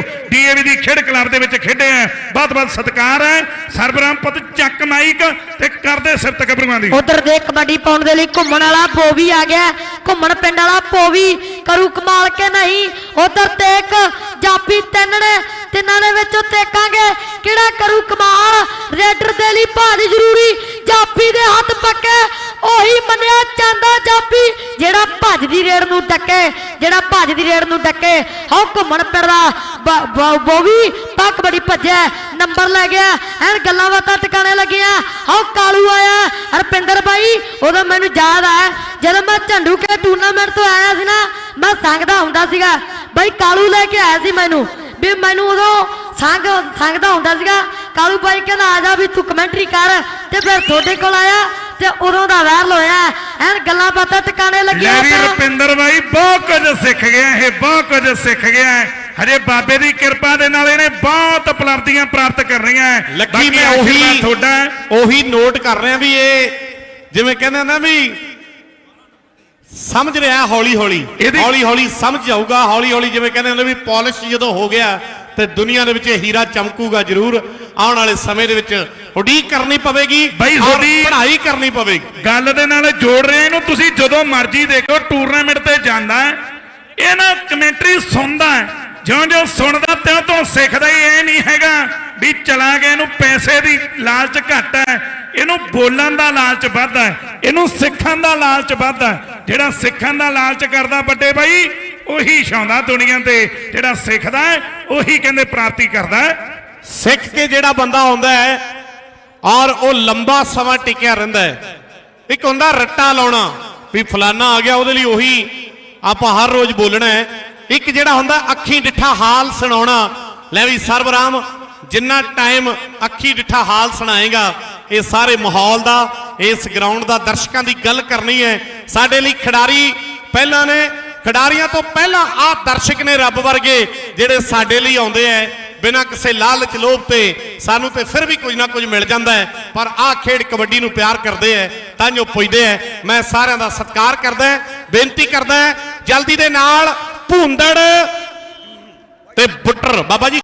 DAV ਦੀ ਖੇਡ club ਦੇ ਵਿੱਚ ਖੇਡੇ ਆ। ਬਹੁਤ ਬਹੁਤ ਸਤਿਕਾਰ ਹੈ ਸਰਬਰਾਮ ਪੁੱਤ ਚੱਕ ਮਾਈਕ ਤੇ ਕਰਦੇ ਸਿਫਤ ਗੱਭਰੂਆਂ ਦੀ। ਉਧਰ ਦੇ ਕਬੱਡੀ ਪਾਉਣ ਦੇ ਲਈ ਘੁੰਮਣ ਵਾਲਾ ਪੋਵੀ ਆ ਗਿਆ। ਘੁੰਮਣ ਪਿੰਡ ਵਾਲਾ ਪੋਵੀ ਕਰੂ ਕਮਾਲ ਕੇ ਨਹੀਂ। ਉਧਰ ਤੇਕ ਜਾਪੀ ਤਿੰਨ ਨੇ ਤਿੰਨਾਂ ਦੇ ਵਿੱਚੋਂ ਤੇਕਾਂਗੇ ਕਿਹੜਾ ਕਰੂ ਕਮਾਲ। ਰੈਡਰ ਦੇ ਲਈ ਭਾਰੀ ਜ਼ਰੂਰੀ। ਜਾਪੀ ਦੇ ਹੱਥ ਜਿਹੜਾ ਭੱਜ ਨੂੰ ਟੱਕੇ ਜਿਹੜਾ ਭੱਜ ਦੀ ਨੂੰ ਟੱਕੇ ਹਉ ਘੁੰਮਣ ਪਿੰਡ ਬੋਵੀ ਤਾਂ ਕਬੱਡੀ ਭੱਜਿਆ, ਨੰਬਰ ਲੈ ਗਿਆ, ਐਨ ਗੱਲਾਂ ਬਾਤਾਂ ਟਿਕਾਣੇ ਲੱਗੀਆਂ, ਹਉ ਕਾਲੂ ਆਇਆ, ਹਰਪਿੰਦਰ ਬਾਈ, ਉਦੋਂ ਮੈਨੂੰ ਯਾਦ ਆ ਜਦੋਂ ਮੈਂ ਝੰਡੂ ਕੇ ਟੂਰਨਾਮੈਂਟ ਤੋਂ ਆਇਆ ਸੀ ਨਾ, ਮੈਂ ਸੰਗਦਾ ਹੁੰਦਾ ਸੀਗਾ, ਬਾਈ ਕਾਲੂ ਲੈ ਕੇ ਆਇਆ ਸੀ ਮੈਨੂੰ, ਵੀ ਮੈਨੂੰ ਉਦੋਂ ਸੰਗ, ਸੰਗਦਾ ਹੁੰਦਾ ਸੀਗਾ, ਕਾਲੂ ਬਾਈ ਕਹਿੰਦਾ ਆ ਜਾ ਵੀ ਤੂੰ ਕਮੈਂਟਰੀ ਕਰ, ਤੇ ਫਿਰ ਤੁਹਾਡੇ ਕੋਲ ਆਇਆ ਤੇ ਉਦੋਂ ਦਾ ਵਾਇਰਲ ਹੋਇਆ ਐਨ ਗੱਲਾਂ ਬਾਤਾਂ ਟਿਕਾਣੇ ਲੱਗੀਆਂ ਲੈਰੀ ਤਾਂ- ਰੁਪਿੰਦਰ ਬਾਈ ਬਹੁਤ ਕੁਝ ਸਿੱਖ ਗਿਆ ਇਹ ਬਹੁਤ ਕੁਝ ਸਿੱਖ ਗਿਆ। ਹਜੇ ਬਾਬੇ ਦੀ ਕਿਰਪਾ ਦੇ ਨਾਲ ਇਹਨੇ ਬਹੁਤ ਉਪਲਬਧੀਆਂ ਪ੍ਰਾਪਤ ਕਰਨੀਆਂ ਹੈ। ਲੱਗੀ ਬਾਕੀ ਮੈਂ ਉਹੀ ਤੁਹਾਡਾ। ਉਹੀ ਨੋਟ ਕਰ ਰਿਹਾ ਵੀ ਇਹ ਜਿਵੇਂ ਕਹਿੰਦੇ ਨਾ ਵੀ ਸਮਝ ਰਿਹਾ ਹੌਲੀ ਹੌਲੀ। ਹੌਲੀ ਹੌਲੀ ਸਮਝ ਜਾਊਗਾ ਹੌਲੀ ਹੌਲੀ ਜਿਵੇਂ ਕਹਿੰਦੇ ਹੁੰਦੇ ਵੀ ਪਾਲਿਸ਼ ਜਦੋਂ ਹੋ ਗਿਆ ਤੇ ਦੁਨੀਆ ਦੇ ਵਿੱਚ ਇਹ ਹੀਰਾ ਚਮਕੂਗਾ ਜ਼ਰੂਰ। ਆਉਣ ਵਾਲੇ ਸਮੇਂ ਦੇ ਵਿੱਚ ਉਡੀਕ ਕਰਨੀ ਪਵੇਗੀ ਬਾਈ ਤੁਹਾਡੀ- ਪੜ੍ਹਾਈ ਕਰਨੀ ਪਵੇਗੀ। ਗੱਲ ਦੇ ਨਾਲ ਜੋੜ ਰਿਹਾ ਇਹਨੂੰ ਤੁਸੀਂ ਜਦੋਂ ਮਰਜ਼ੀ ਦੇਖੋ ਟੂਰਨਾਮੈਂਟ ਤੇ ਜਾਂਦਾ ਇਹ ਨਾ ਕਮੈਂਟਰੀ ਸੁਣਦਾ ਹੈ। ਜਿਉਂ ਜਿਉਂ ਸੁਣਦਾ ਤਿਉਂ ਤਿਉਂ ਸਿੱਖਦਾ ਹੀ ਇਹ ਨਹੀਂ ਹੈਗਾ ਵੀ ਚਲਾ ਗਿਆ ਇਹਨੂੰ ਪੈਸੇ ਦੀ ਲਾਲਚ ਘੱਟ ਹੈ। ਇਹਨੂੰ ਬੋਲਣ ਦਾ ਲਾਲਚ ਵੱਧ ਹੈ ਇਹਨੂੰ ਸਿੱਖਣ ਦਾ ਲਾਲਚ ਵੱਧ ਹੈ। ਜਿਹੜਾ ਸਿੱਖਾਂ ਦਾ ਲਾਲਚ ਕਰਦਾ ਵੱਡੇ ਬਾਈ, ਉਹੀ ਛਾਉਂਦਾ ਦੁਨੀਆ ਤੇ। ਜਿਹੜਾ ਸਿੱਖਦਾ ਉਹੀ ਕਹਿੰਦੇ ਪ੍ਰਾਪਤੀ ਕਰਦਾ ਸਿੱਖ ਕੇ ਜਿਹੜਾ ਬੰਦਾ ਆਉਂਦਾ ਹੈ, ਔਰ ਉਹ ਲੰਬਾ ਸਮਾਂ ਟਿਕਿਆ ਰਹਿੰਦਾ ਹੈ। ਇੱਕ ਹੁੰਦਾ ਰੱਟਾ ਲਾਉਣਾ, ਵੀ ਫਲਾਨਾ ਆ ਗਿਆ, ਉਹਦੇ ਲਈ ਉਹੀ ਆਪਾਂ ਹਰ ਰੋਜ਼ ਬੋਲਣਾ ਹੈ। ਇੱਕ ਜਿਹੜਾ ਹੁੰਦਾ ਅੱਖੀਂ ਡਿੱਠਾ ਹਾਲ ਸੁਣਾਉਣਾ, ਲੈ ਵੀ ਸਰਬਰਾਮ ਜਿੰਨਾ ਟਾਈਮ ਅੱਖੀ ਡਿੱਠਾ ਹਾਲ ਸੁਣਾਏਗਾ, ਇਹ ਸਾਰੇ ਮਾਹੌਲ ਦਾ, ਇਸ ਗਰਾਊਂਡ ਦਾ ਦਰਸ਼ਕਾਂ ਦੀ ਗੱਲ ਕਰਨੀ ਹੈ। ਸਾਡੇ ਲਈ ਖਿਡਾਰੀ ਪਹਿਲਾਂ ਨੇ, ਖਿਡਾਰੀਆਂ ਤੋਂ ਪਹਿਲਾਂ ਆਹ ਦਰਸ਼ਕ ਨੇ ਰੱਬ ਵਰਗੇ ਜਿਹੜੇ ਸਾਡੇ ਲਈ ਆਉਂਦੇ ਐ। ਬਿਨਾਂ ਕਿਸੇ ਲਾਲਚ ਲੋਭ ਤੇ ਸਾਨੂੰ ਤੇ ਫਿਰ ਵੀ ਕੁਝ ਨਾ ਕੁਝ ਮਿਲ ਜਾਂਦਾ ਹੈ ਪਰ ਆਹ ਖੇਡ ਕਬੱਡੀ ਨੂੰ ਪਿਆਰ ਕਰਦੇ ਐ, ਤਾਂ ਜੋ ਪੁੱਜਦੇ ਐ। ਮੈਂ ਸਾਰਿਆਂ ਦਾ ਸਤਿਕਾਰ ਕਰਦਾ ਬੇਨਤੀ ਕਰਦਾ ਜਲਦੀ ਦੇ ਨਾਲ ਭੁੰਦੜ ਤੇ ਬੁੱਟਰ। ਬਾਬਾ ਜੀ